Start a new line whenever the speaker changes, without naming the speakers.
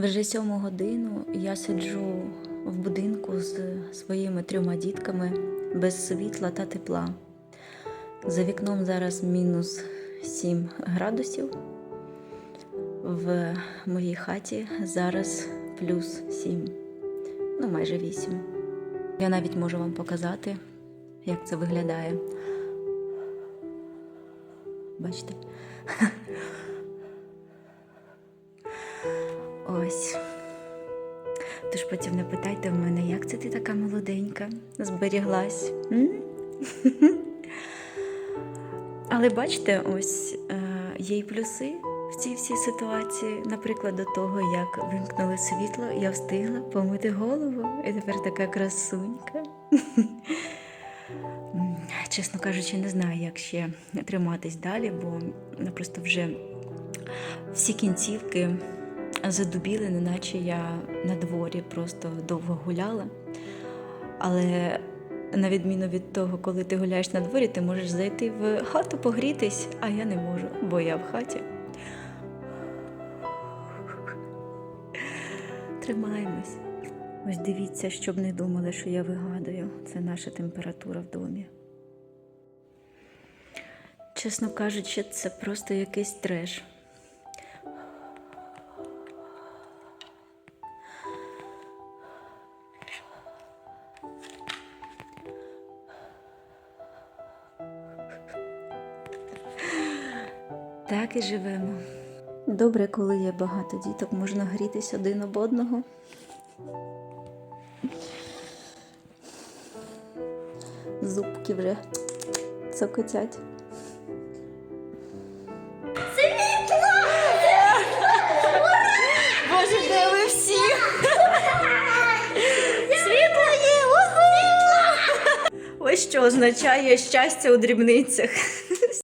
Вже сьому годину я сиджу в будинку з своїми трьома дітками без світла та тепла. За вікном зараз мінус 7 градусів. В моїй хаті зараз плюс 7, ну майже 8. Я навіть можу вам показати, як це виглядає. Бачите? Ось. Тож потім не питайте в мене, як це ти така молоденька, зберіглась. М? Але бачите, ось е, є й плюси в цій всій ситуації. Наприклад, до того, як вимкнули світло, я встигла помити голову, і тепер така красунька. Чесно кажучи, не знаю, як ще триматись далі, бо ну, просто вже всі кінцівки задубіли, неначе я на дворі просто довго гуляла. Але на відміну від того, коли ти гуляєш на дворі, ти можеш зайти в хату погрітись, а я не можу, бо я в хаті. Тримаємось. Ось дивіться, щоб не думали, що я вигадую. Це наша температура в домі. Чесно кажучи, це просто якийсь треш. Так і живемо. Добре, коли є багато діток, можна грітись один об одного. Зубки вже цокотять. Ось що означає щастя у дрібницях.